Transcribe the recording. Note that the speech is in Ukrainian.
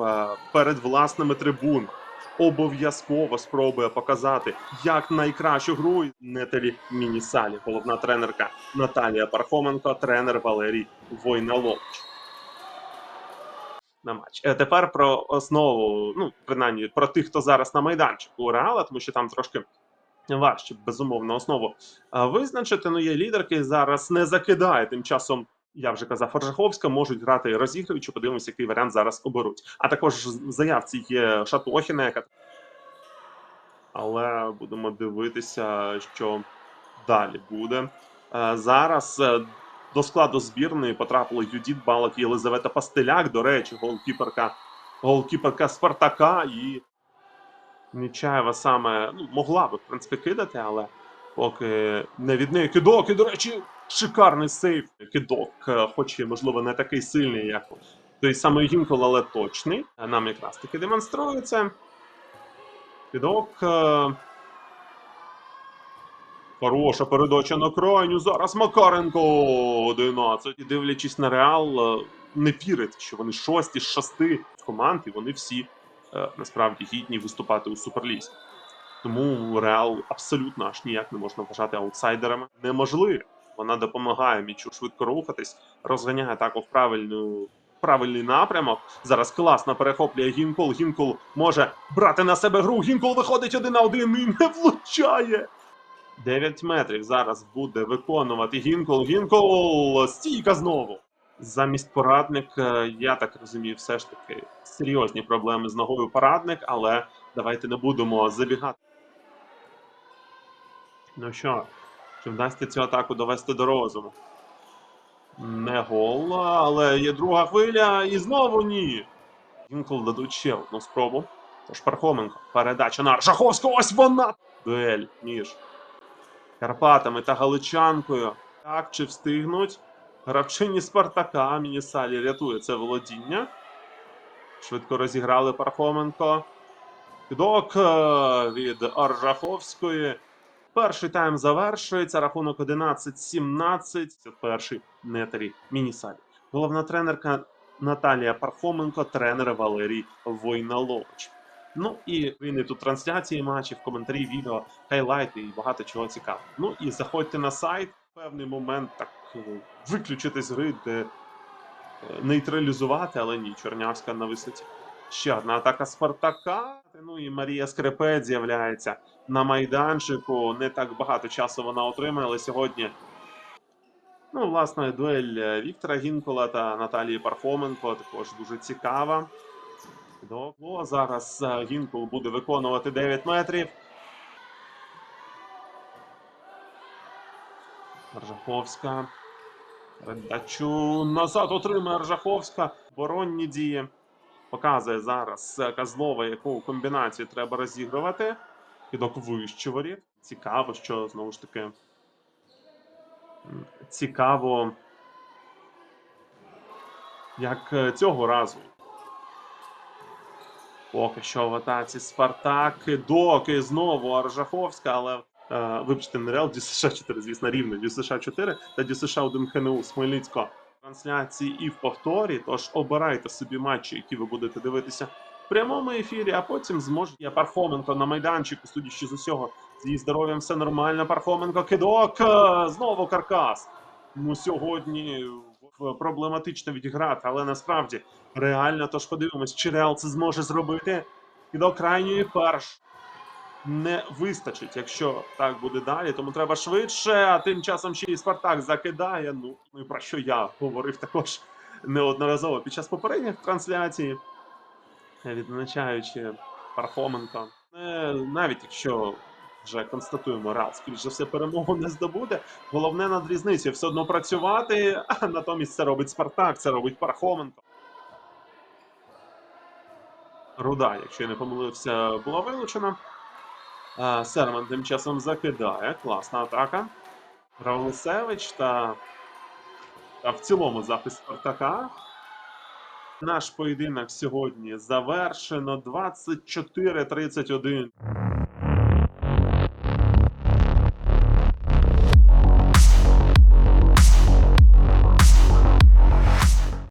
Е, перед власними трибунами обов'язково спробує показати як найкращу гру Нетелі Мінісалі, головна тренерка Наталія Пархоменко, тренер Валерій Войналович. На матч. Е, Тепер про основу, ну принаймні про тих, хто зараз на майданчику у Реала, тому що там трошки важче, безумовно, основу визначити. Ну є лідерки зараз не закидає тим часом я вже казав, Оржаховська можуть грати розігруючи. Подивимося, який варіант зараз оберуть. А також в заявці є Шатохіна, яка але будемо дивитися, що далі буде. Е, Зараз е, до складу збірної потрапили Юдіт Балак і Єлизавета Пастеляк. До речі, голкіперка, голкіперка Спартака і Нечаєва саме ну, могла би в принципі кидати, але поки не від неї кидок. І, до речі, шикарний сейф кидок, е, хоч і, можливо, не такий сильний, як той самий Гінкол, але точний. Е, Нам якраз таки демонструється. Кидок. е, Хороша передача на крайню. Зараз Макаренко 11. І дивлячись на Реал, не вірить, що вони шості з шести команд, і вони всі насправді гідні виступати у Суперлізі. Тому Реал абсолютно аж ніяк не можна вважати аутсайдерами. Неможливо. Вона допомагає м'ячу швидко рухатись, розганяє атаку в правильну. Правильний напрямок. Зараз класно перехоплює Гінкол. Гінкол може брати на себе гру. Гінкол виходить один на один і не влучає. 9 метрів зараз буде виконувати Гінкол. Гінкол стійка знову. Замість порадник, е, я так розумію, все ж таки серйозні проблеми з ногою порадник, але давайте не будемо забігати. Ну що, чи вдасться цю атаку довести до розуму? Не гол, але є друга хвиля, і знову ні. Гінкол дадуть ще одну спробу. Тож Пархоменко. Передача на Аршаховську. Ось вона! Дуель між Карпатами та Галичанкою. Так, чи встигнуть? Гравчині Спартака Мінісалі рятує це володіння. Швидко розіграли Пархоменко. Кидок е, від Аржаховської. Перший тайм завершується. Рахунок 11-17. Це перший нетері Мінісалі. Головна тренерка Наталія Пархоменко, тренер Валерій Войналович. Ну і війни тут трансляції матчів, коментарі, відео, хайлайти і багато чого цікавого. Ну і заходьте на сайт. Певний момент так е, виключити з гри, де е, нейтралізувати, але ні, Чорнявська на висоті. Ще одна атака Спартака. Ну і Марія Скрипець з'являється на майданчику. Не так багато часу вона отримає, але сьогодні. Ну, власне, дуель Віктора Гінкола та Наталії Пархоменко також дуже цікава. Довго зараз е, Гінкол буде виконувати 9 метрів. Ржаховська. Передачу назад отримує Ржаховська. Боронні дії. Показує зараз е, Козлова, яку комбінацію треба розігрувати. Кидок вище воріт. Цікаво, що знову ж таки. Цікаво, як е, цього разу. Поки що в атаці Спартак. Доки знову Аржаховська, але е, вибачте, не Реал ДЮСШ 4, звісно, рівно ДЮСШ 4 та ДЮСШ 1 ХНУ з Хмельницького. Трансляції і в повторі. Тож обирайте собі матчі, які ви будете дивитися в прямому ефірі, а потім зможете. Я Пархоменко на майданчику, судячи з усього, з її здоров'ям все нормально. Пархоменко кидок. е, Знову каркас. Ну сьогодні проблематично відіграти, але насправді реально. Тож подивимось, чи Реал це зможе зробити. І до крайньої перш не вистачить, якщо так буде далі. Тому треба швидше. А тим часом ще і Спартак закидає. Ну, ну і про що я говорив також неодноразово під час попередніх трансляцій, відзначаючи Пархоменко. Е, Навіть якщо вже констатуємо, Реал, скоріш за все, перемогу не здобуде. Головне над різницею все одно працювати, а натомість це робить Спартак, це робить Пархоменко. Руда, якщо я не помилився, була вилучена. Серман тим часом закидає. Класна атака. Равлисевич та, та в цілому захист Спартака. Наш поєдинок сьогодні завершено 24-31.